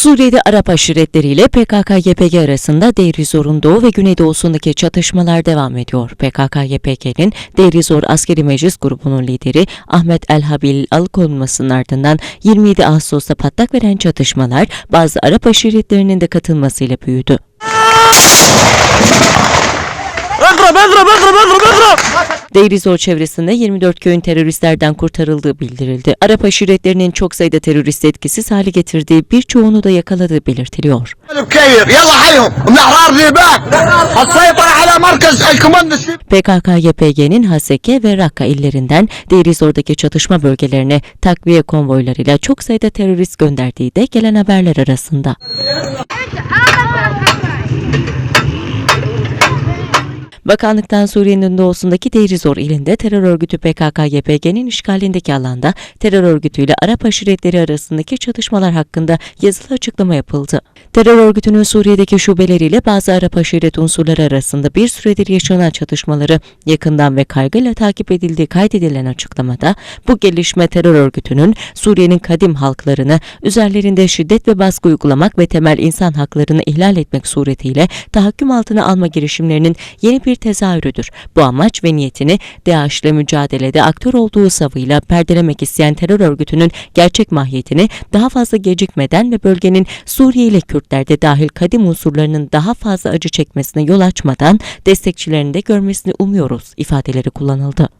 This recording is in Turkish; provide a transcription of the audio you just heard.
Suriye'de Arap aşiretleriyle PKK-YPG arasında Deir Zor'un doğu ve güneydoğusundaki çatışmalar devam ediyor. PKK-YPG'nin Deir Zor Askeri Meclis grubunun lideri Ahmet El Habil alıkonulmasının ardından 27 Ağustos'ta patlak veren çatışmalar bazı Arap aşiretlerinin de katılmasıyla büyüdü. Bedrap, Bedrap, Bedrap, Bedrap. Deyrizo çevresinde 24 köyün teröristlerden kurtarıldığı bildirildi. Arap aşiretlerinin çok sayıda terörist etkisiz hale getirdiği birçoğunu da yakaladığı belirtiliyor. PKK-YPG'nin Haseke ve Rakka illerinden Deyrizor'daki çatışma bölgelerine takviye konvoylarıyla çok sayıda terörist gönderdiği de gelen haberler arasında. Bakanlıktan Suriye'nin doğusundaki Deir Zor ilinde terör örgütü PKK-YPG'nin işgalindeki alanda terör örgütüyle Arap aşiretleri arasındaki çatışmalar hakkında yazılı açıklama yapıldı. Terör örgütünün Suriye'deki şubeleriyle bazı Arap aşiret unsurları arasında bir süredir yaşanan çatışmaları yakından ve kaygıyla takip edildiği kaydedilen açıklamada bu gelişme terör örgütünün Suriye'nin kadim halklarını üzerlerinde şiddet ve baskı uygulamak ve temel insan haklarını ihlal etmek suretiyle tahakküm altına alma girişimlerinin yeni bir tezahürüdür. Bu amaç ve niyetini DAEŞ ile mücadelede aktör olduğu savıyla perdelemek isteyen terör örgütünün gerçek mahiyetini daha fazla gecikmeden ve bölgenin Suriye ile Kürtler de dahil kadim unsurlarının daha fazla acı çekmesine yol açmadan destekçilerinin de görmesini umuyoruz ifadeleri kullanıldı.